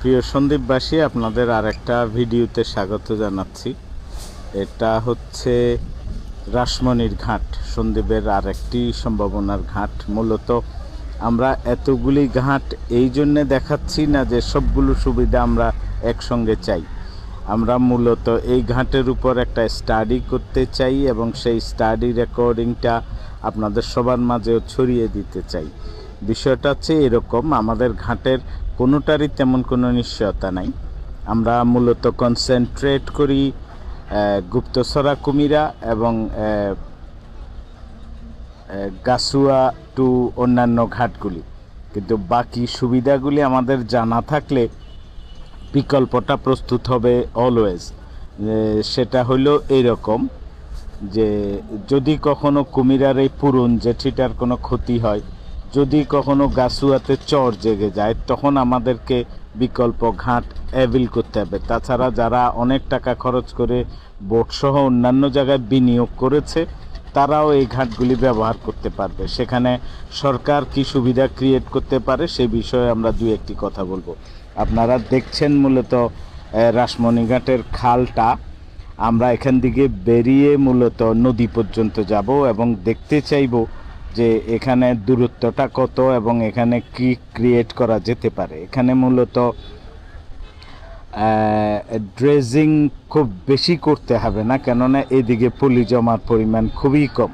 প্রিয় সন্দীপবাসী, আপনাদের আর একটা ভিডিওতে স্বাগত জানাচ্ছি। এটা হচ্ছে রাসমণির ঘাট, সন্দীপের আর একটি সম্ভাবনার ঘাট। মূলত আমরা এতগুলি ঘাট এই জন্যে দেখাচ্ছি না যে সবগুলো সুবিধা আমরা একসঙ্গে চাই। আমরা মূলত এই ঘাটের উপর একটা স্টাডি করতে চাই এবং সেই স্টাডি রেকর্ডিংটা আপনাদের সবার মাঝেও ছড়িয়ে দিতে চাই। বিষয়টা হচ্ছে এরকম, আমাদের ঘাটের কোনোটারই তেমন কোনো নিশ্চয়তা নাই। আমরা মূলত কনসেন্ট্রেট করি গুপ্তসরা কুমিরা এবং গাসুয়া টু অন্যান্য ঘাটগুলি। কিন্তু বাকি সুবিধাগুলি আমাদের জানা থাকলে বিকল্পটা প্রস্তুত হবে অলওয়েজ সেটা হলো এরকম যে যদি কখনো কুমিরার এই পূরণ জেঠিটার কোনো ক্ষতি হয় যদি কখনো গাছুয়াতে চর জেগে যায় তখন আমাদেরকে বিকল্প ঘাট অ্যাভিল করতে হবে। তাছাড়া যারা অনেক টাকা খরচ করে বোটসহ অন্যান্য জায়গায় বিনিয়োগ করেছে তারাও এই ঘাটগুলি ব্যবহার করতে পারবে। সেখানে সরকার কি সুবিধা ক্রিয়েট করতে পারে সে বিষয়ে আমরা দু একটি কথা বলব। আপনারা দেখছেন মূলত আহ, রাসমণিঘাটের খালটা। আমরা এখান থেকে বেরিয়ে মূলত নদী পর্যন্ত যাব এবং দেখতে চাইব যে এখানে দূরত্বটা কত এবং এখানে কি ক্রিয়েট করা যেতে পারে। এখানে মূলত ড্রেজিং খুব বেশি করতে হবে না, কেননা এদিকে পলি জমার পরিমাণ খুবই কম।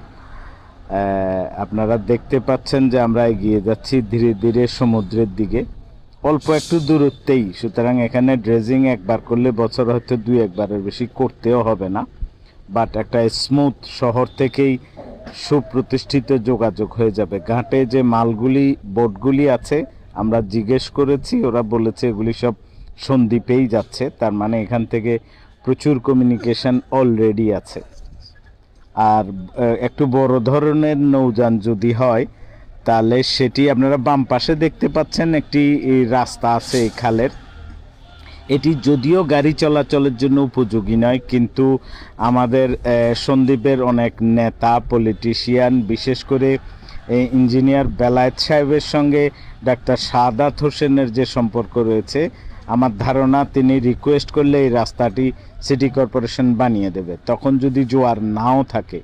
আপনারা দেখতে পাচ্ছেন যে আমরা এগিয়ে যাচ্ছি ধীরে ধীরে সমুদ্রের দিকে। অল্প একটু দূরত্বেই, সুতরাং এখানে ড্রেজিং একবার করলে বছর হয়তো দুই একবারের বেশি করতেও হবে না। বাট একটা স্মুথ শহর থেকেই সুপ্রতিষ্ঠিত যোগাযোগ হয়ে যাবে। ঘাটে যে মালগুলি, বোটগুলি আছে, আমরা জিজ্ঞেস করেছি, ওরা বলেছে এগুলি সব সন্দ্বীপেই যাচ্ছে, তার মানে এখান থেকে প্রচুর কমিউনিকেশন অলরেডি আছে। আর একটু বড় ধরনের নৌযান যদি হয়, তাহলে সেটি আপনারা বাম পাশে দেখতে পাচ্ছেন, একটি রাস্তা আছে এই খালের। এটি যদিও গাড়ি চলাচলের জন্য উপযোগী নয় কিন্তু আমাদের আহ, সন্দ্বীপের অনেক নেতা পলিটিশিয়ান বিশেষ করে ইঞ্জিনিয়ার বেলায়েত সাহেবের সঙ্গে ডাক্তার সাদাত হোসেনের যে সম্পর্ক রয়েছে আমার ধারণা তিনি রিকোয়েস্ট করলে এই রাস্তাটি সিটি কর্পোরেশন বানিয়ে দেবে। তখন যদি জোয়ার নাও থাকে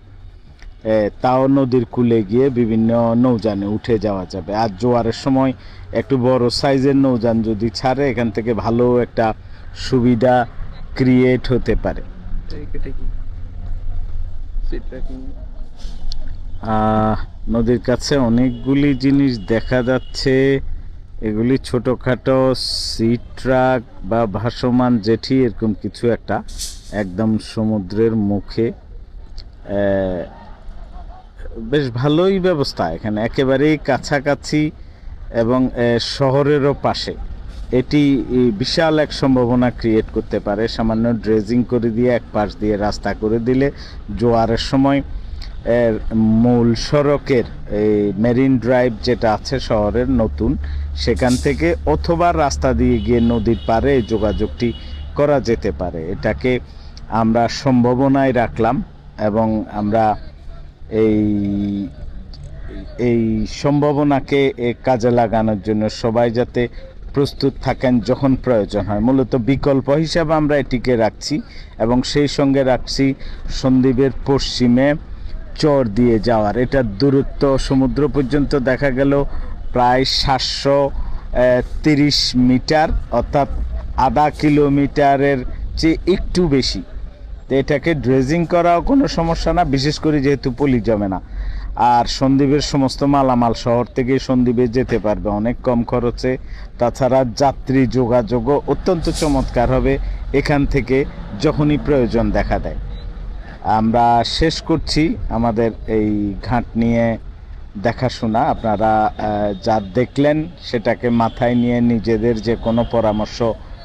তাও নদীর কূলে গিয়ে বিভিন্ন নৌযানে উঠে যাওয়া যাবে। আর জোয়ারের সময় একটু বড় সাইজের নৌযান যদি ছাড়ে, এখান থেকে ভালো একটা সুবিধা ক্রিয়েট হতে পারে। নদীর কাছে অনেকগুলি জিনিস দেখা যাচ্ছে। এগুলি ছোটোখাটো সি ট্রাক বা ভাসমান জেঠি, এরকম কিছু একটা একদম সমুদ্রের মুখে। বেশ ভালোই ব্যবস্থা। এখানে একেবারেই কাছাকাছি এবং শহরেরও পাশে। এটি বিশাল এক সম্ভাবনা ক্রিয়েট করতে পারে। সামান্য ড্রেজিং করে দিয়ে এক পাশ দিয়ে রাস্তা করে দিলে জোয়ারের সময় এর মূল সড়কের এই মেরিন ড্রাইভ যেটা আছে শহরের নতুন, সেখান থেকে অথবা রাস্তা দিয়ে গিয়ে নদীর পারে যোগাযোগটি করা যেতে পারে। এটাকে আমরা সম্ভাবনায় রাখলাম এবং আমরা এই এই সম্ভাবনাকে কাজে লাগানোর জন্য সবাই যাতে প্রস্তুত থাকেন যখন প্রয়োজন হয়। মূলত বিকল্প হিসাবে আমরা এটিকে রাখছি এবং সেই সঙ্গে রাখছি সন্দ্বীপের পশ্চিমে চর দিয়ে যাওয়ার। এটার দূরত্ব সমুদ্র পর্যন্ত দেখা গেল প্রায় সাতশো তিরিশ মিটার, অর্থাৎ আধা কিলোমিটারের চেয়ে একটু বেশি। তো এটাকে ড্রেজিং করাও কোনো সমস্যা না, বিশেষ করে যেহেতু পলি জমে না। আর সন্দ্বীপের সমস্ত মালামাল শহর থেকে সন্দ্বীপে যেতে পারবে, অনেক কম খরচে। তাছাড়া যাত্রী যোগাযোগও অত্যন্ত চমৎকার হবে এখান থেকে যখনই প্রয়োজন দেখা দেয়। আমরা শেষ করছি আমাদের এই ঘাট নিয়ে দেখাশোনা। আপনারা যা দেখলেন সেটাকে মাথায় নিয়ে নিজেদের যে কোনো পরামর্শ,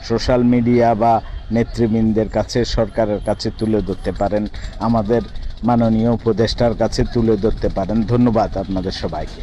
সোশ্যাল মিডিয়া বা নেতৃবৃন্দের কাছে, সরকারের কাছে তুলে ধরতে পারেন, আমাদের মাননীয় উপদেষ্টার কাছে তুলে ধরতে পারেন। ধন্যবাদ আপনাদের সবাইকে।